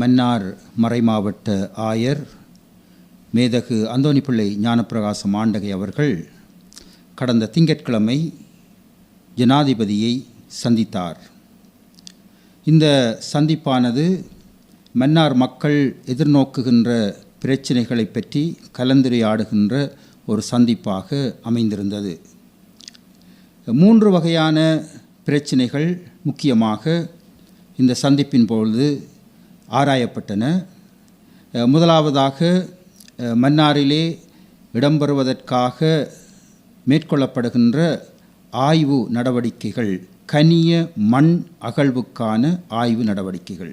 மன்னார் மறைமாவட்ட ஆயர் மேதகு அந்தோணிப்பிள்ளை ஞானப்பிரகாசம் ஆண்டகை அவர்கள் கடந்த திங்கட்கிழமை ஜனாதிபதியை சந்தித்தார். இந்த சந்திப்பானது மன்னார் மக்கள் எதிர்நோக்குகின்ற பிரச்சினைகளை பற்றி கலந்துரையாடுகின்ற ஒரு சந்திப்பாக அமைந்திருந்தது. மூன்று வகையான பிரச்சினைகள் முக்கியமாக இந்த சந்திப்பின் பொழுது ஆராயப்பட்டன. முதலாவதாக மன்னாரிலே இடம்பெறுவதற்காக மேற்கொள்ளப்படுகின்ற ஆய்வு நடவடிக்கைகள் கனிய மண் அகழ்வுக்கான ஆய்வு நடவடிக்கைகள்.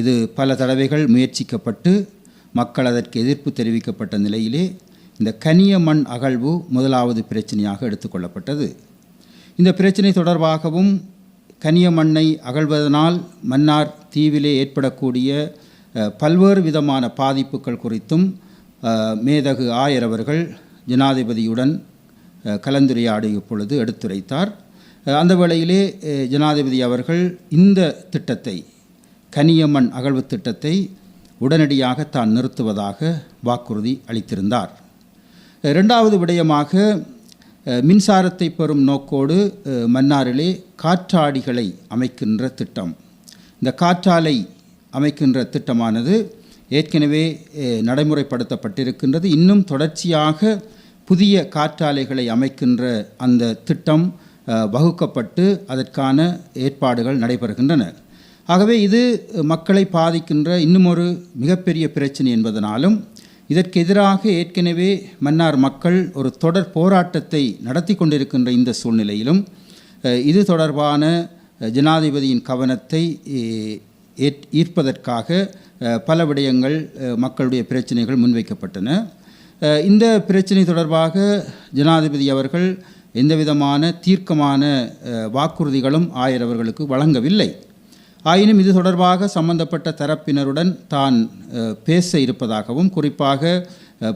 இது பல தடவைகள் முயற்சிக்கப்பட்டு மக்கள் அதற்கு எதிர்ப்பு தெரிவிக்கப்பட்ட நிலையிலே இந்த கனிய மண் அகழ்வு முதலாவது பிரச்சனையாக எடுத்துக்கொள்ளப்பட்டது இந்த பிரச்சனை தொடர்பாகவும் கனிய மண்ணை அகழ்வதனால் மன்னார் தீவிலே ஏற்படக்கூடிய பல்வேறு விதமான பாதிப்புகள் குறித்தும் மேதகு ஆயர் அவர்கள் ஜனாதிபதியுடன் அஹ், கலந்துரையாடிய பொழுது எடுத்துரைத்தார். அந்த வேளையிலே ஜனாதிபதி அவர்கள் இந்த திட்டத்தை கனியம்மன் அகழ்வு திட்டத்தை உடனடியாக தான் நிறுத்துவதாக வாக்குறுதி அளித்திருந்தார். இரண்டாவது விடயமாக மின்சாரத்தை பெறும் நோக்கோடு மன்னாரிலே காற்றாடிகளை அமைக்கின்ற திட்டம். இந்த காற்றாலை அமைக்கின்ற திட்டமானது ஏற்கனவே நடைமுறைப்படுத்தப்பட்டிருக்கின்றது. இன்னும் தொடர்ச்சியாக புதிய காற்றாலைகளை அமைக்கின்ற அந்த திட்டம் வகுக்கப்பட்டு அதற்கான ஏற்பாடுகள் நடைபெறுகின்றன. ஆகவே இது மக்களை பாதிக்கின்ற இன்னுமொரு மிகப்பெரிய பிரச்சனை என்பதனாலும் இதற்கு எதிராக ஏற்கனவே மன்னார் மக்கள் ஒரு தொடர் போராட்டத்தை நடத்தி கொண்டிருக்கின்ற இந்த சூழ்நிலையிலும் இது தொடர்பான ஜனாதிபதியின் கவனத்தை ஏற்- ஈர்ப்பதற்காக பல விடயங்கள் மக்களுடைய பிரச்சனைகள் முன்வைக்கப்பட்டன. இந்த பிரச்சனை தொடர்பாக ஜனாதிபதி அவர்கள் எந்தவிதமான தீர்க்கமான வாக்குறுதிகளும் ஆயர் அவர்களுக்கு வழங்கவில்லை. ஆயினும் இது தொடர்பாக சம்பந்தப்பட்ட தரப்பினருடன் தான் பேச இருப்பதாகவும் குறிப்பாக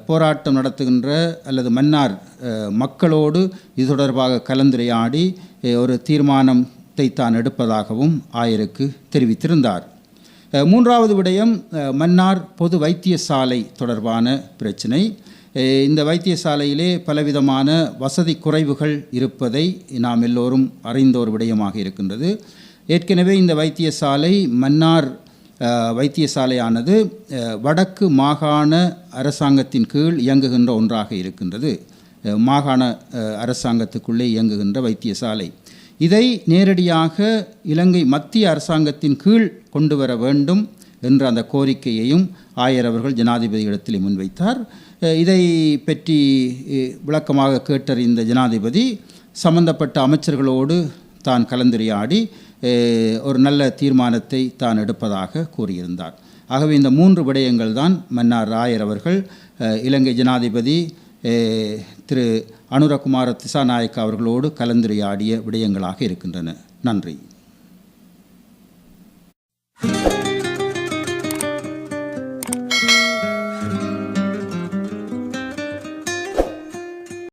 போராட்டம் நடத்துகின்ற அல்லது மன்னார் மக்களோடு இது தொடர்பாக கலந்துரையாடி ஒரு தீர்மானத்தை தான் எடுப்பதாகவும் ஆயருக்கு தெரிவித்திருந்தார். மூன்றாவது விடயம் மன்னார் பொது வைத்தியசாலை தொடர்பான பிரச்சினை. இந்த வைத்தியசாலையிலே பலவிதமான வசதி குறைவுகள் இருப்பதை நாம் எல்லோரும் அறிந்த ஒரு விடயமாக இருக்கின்றது. ஏற்கனவே இந்த வைத்தியசாலை மன்னார் வைத்தியசாலையானது வடக்கு மாகாண அரசாங்கத்தின் கீழ் இயங்குகின்ற ஒன்றாக இருக்கின்றது. மாகாண அரசாங்கத்துக்குள்ளே இயங்குகின்ற வைத்தியசாலை. இதை நேரடியாக இலங்கை மத்திய அரசாங்கத்தின் கீழ் கொண்டு வர வேண்டும் என்ற அந்த கோரிக்கையையும் ஆயர் அவர்கள் ஜனாதிபதியிடத்தில் முன்வைத்தார். இதை பற்றி விளக்கமாக கேட்டறிந்த ஜனாதிபதி சம்பந்தப்பட்ட அமைச்சர்களோடு தான் கலந்துரையாடி ஒரு நல்ல தீர்மானத்தை தான் எடுப்பதாக கூறியிருந்தார். ஆகவே இந்த மூன்று விடயங்கள் தான் மன்னார் ராயர் அவர்கள் இலங்கை ஜனாதிபதி திரு அனுரகுமார திசாநாயக் அவர்களோடு கலந்துரையாடிய விடயங்களாக இருக்கின்றன. நன்றி.